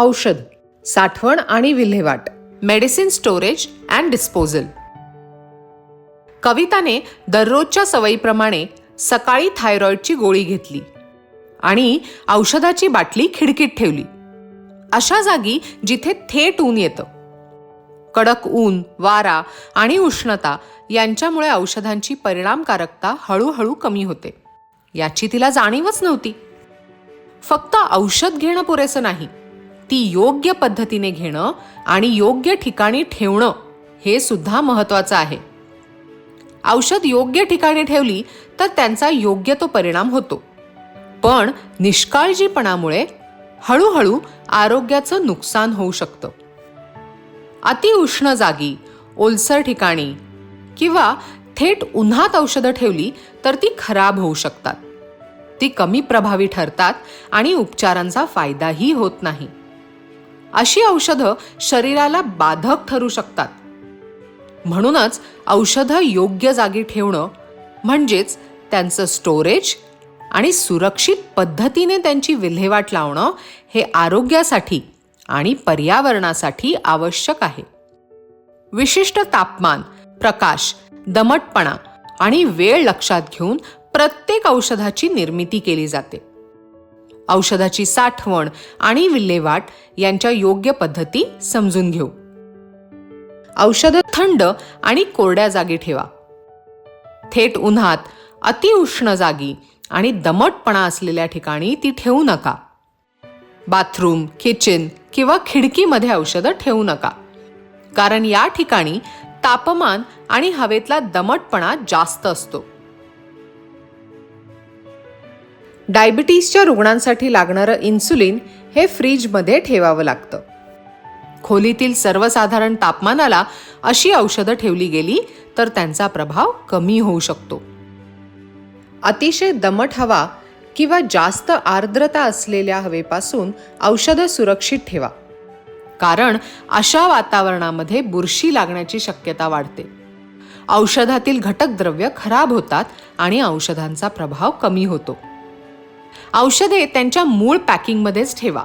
औषध साठवण आणि विल्हेवाट मेडिसिन स्टोरेज अँड डिस्पोजल. कविताने दररोजच्या सवयीप्रमाणे सकाळी थायरॉईडची गोळी घेतली आणि औषधाची बाटली खिडकीत ठेवली. अशा जागी जिथे थेट ऊन येतं. कडक ऊन वारा आणि उष्णता यांच्यामुळे औषधांची परिणामकारकता हळूहळू कमी होते. याची तिला जाणीवच नव्हती. फक्त औषध घेणं पुरेसं नाही ती योग्य पद्धतीने घेणं आणि योग्य ठिकाणी ठेवणं हे सुद्धा महत्वाचं आहे. औषध योग्य ठिकाणी ठेवली तर त्यांचा योग्य तो परिणाम होतो. पण निष्काळजीपणामुळे हळूहळू आरोग्याचं नुकसान होऊ शकतं. अतिउष्ण जागी ओलसर ठिकाणी किंवा थेट उन्हात औषधं ठेवली तर ती खराब होऊ शकतात. ती कमी प्रभावी ठरतात आणि उपचारांचा फायदाही होत नाही. अशी औषधं शरीराला बाधक ठरू शकतात. म्हणूनच औषधं योग्य जागी ठेवणं म्हणजेच त्यांचं स्टोरेज आणि सुरक्षित पद्धतीने त्यांची विल्हेवाट लावणं हे आरोग्यासाठी आणि पर्यावरणासाठी आवश्यक आहे. विशिष्ट तापमान प्रकाश दमटपणा आणि वेळ लक्षात घेऊन प्रत्येक औषधाची निर्मिती केली जाते. औषधाची साठवण आणि विल्हेवाट यांच्या योग्य पद्धती समजून घेऊ. औषधं थंड आणि कोरड्या जागी ठेवा. थेट उन्हात अतिउष्ण जागी आणि दमटपणा असलेल्या ठिकाणी ती ठेवू नका. बाथरूम किचन किंवा खिडकीमध्ये औषधं ठेवू नका. कारण या ठिकाणी तापमान आणि हवेतला दमटपणा जास्त असतो. डायबिटीसच्या रुग्णांसाठी लागणारं इन्सुलिन हे फ्रीजमध्ये ठेवावं लागतं. खोलीतील सर्वसाधारण तापमानाला अशी औषधं ठेवली गेली तर त्यांचा प्रभाव कमी होऊ शकतो. अतिशय दमट हवा किंवा जास्त आर्द्रता असलेल्या हवेपासून औषधं सुरक्षित ठेवा. कारण अशा वातावरणामध्ये बुरशी लागण्याची शक्यता वाढते. औषधातील घटक द्रव्य खराब होतात आणि औषधांचा प्रभाव कमी होतो. औषधे त्यांच्या मूळ पॅकिंगमध्येच ठेवा.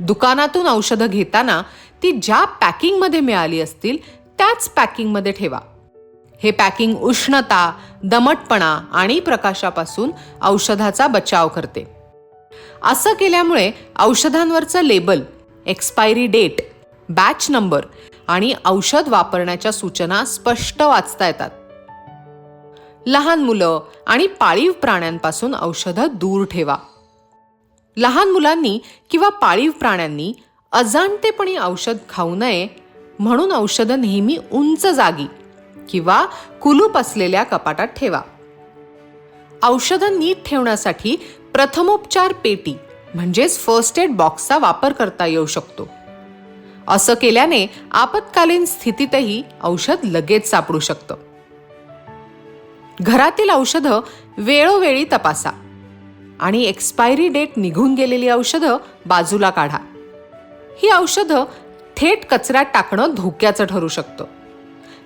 दुकानातून औषधं घेताना ती ज्या पॅकिंगमध्ये मिळाली असतील त्याच पॅकिंगमध्ये ठेवा. हे पॅकिंग उष्णता दमटपणा आणि प्रकाशापासून औषधाचा बचाव करते. असं केल्यामुळे औषधांवरचं label expiry date batch number आणि औषध वापरण्याच्या सूचना स्पष्ट वाचता येतात. लहान मुलं आणि पाळीव प्राण्यांपासून औषधं दूर ठेवा. लहान मुलांनी किंवा पाळीव प्राण्यांनी अजाणतेपणी औषध खाऊ नये म्हणून औषधं नेहमी उंच जागी किंवा कुलूप असलेल्या कपाटात ठेवा. औषधं नीट ठेवण्यासाठी प्रथमोपचार पेटी म्हणजेच फर्स्ट एड बॉक्सचा वापर करता येऊ शकतो. असं केल्याने आपत्कालीन स्थितीतही औषध लगेच सापडू शकतं. घरातील औषधं वेळोवेळी तपासा. आणि एक्सपायरी डेट निघून गेलेली औषधं बाजूला काढा. ही औषधं थेट कचऱ्यात टाकणं धोक्याचं ठरू शकतं.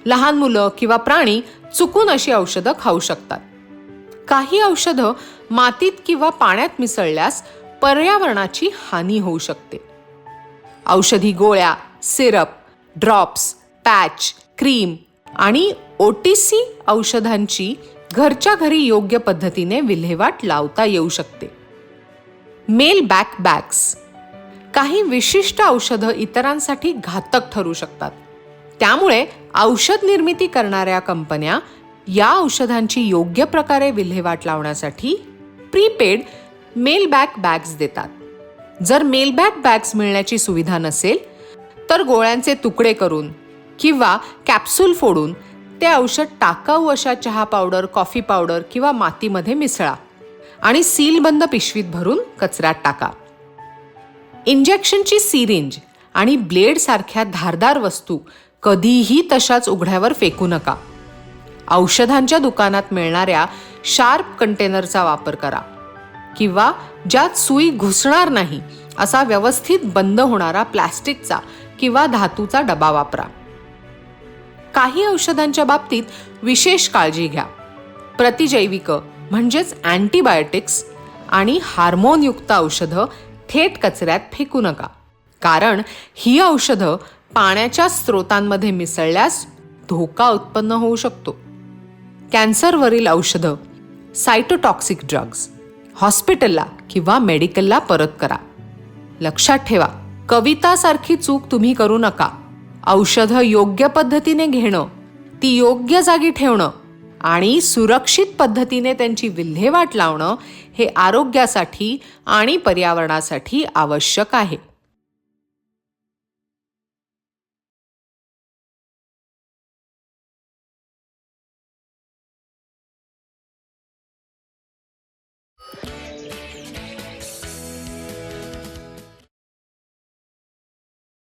लहान मुलं किंवा प्राणी चुकून अशी औषधं खाऊ शकतात. काही औषधं मातीत किंवा पाण्यात मिसळल्यास पर्यावरणाची हानी होऊ शकते. औषधी गोळ्या सिरप ड्रॉप्स पॅच क्रीम आणि ओ टी सी औषधांची घरच्या घरी योग्य पद्धतीने विल्हेवाट लावता येऊ शकते. Mail back bags. काही विशिष्ट औषधं इतरांसाठी घातक ठरू शकतात. त्यामुळे औषध निर्मिती करणाऱ्या कंपन्या या औषधांची योग्य प्रकारे विल्हेवाट लावण्यासाठी प्रीपेड मेल बॅक बॅग्स देतात. जर मेल बॅक बॅग्स मिळण्याची सुविधा नसेल तर गोळ्यांचे तुकडे करून किंवा कॅप्सूल फोडून ते औषध टाकाऊ अशा चहा पावडर कॉफी पावडर किंवा मातीमध्ये मिसळा आणि सीलबंद पिशवीत भरून कचऱ्यात टाका. इंजेक्शनची सिरिंज आणि ब्लेडसारख्या धारदार वस्तू कधीही तशाच उघड्यावर फेकू नका. औषधांच्या दुकानात मिळणाऱ्या शार्प कंटेनरचा वापर करा किंवा ज्यात सुई घुसणार नाही असा व्यवस्थित बंद होणारा प्लॅस्टिकचा किंवा धातूचा डबा वापरा. काही औषधांच्या बाबतीत विशेष काळजी घ्या. प्रतिजैविक म्हणजेच अँटीबायोटिक्स आणि हार्मोनयुक्त औषधं थेट कचऱ्यात फेकू नका. कारण ही औषधं पाण्याच्या स्रोतांमध्ये मिसळल्यास धोका उत्पन्न होऊ शकतो. कॅन्सरवरील औषधं सायटोटॉक्सिक ड्रग्ज हॉस्पिटलला किंवा मेडिकलला परत करा. लक्षात ठेवा कवितासारखी चूक तुम्ही करू नका. औषधं योग्य पद्धतीने घेणं ती योग्य जागी ठेवणं आणि सुरक्षित पद्धतीने त्यांची विल्हेवाट लावणं हे आरोग्यासाठी आणि पर्यावरणासाठी आवश्यक आहे.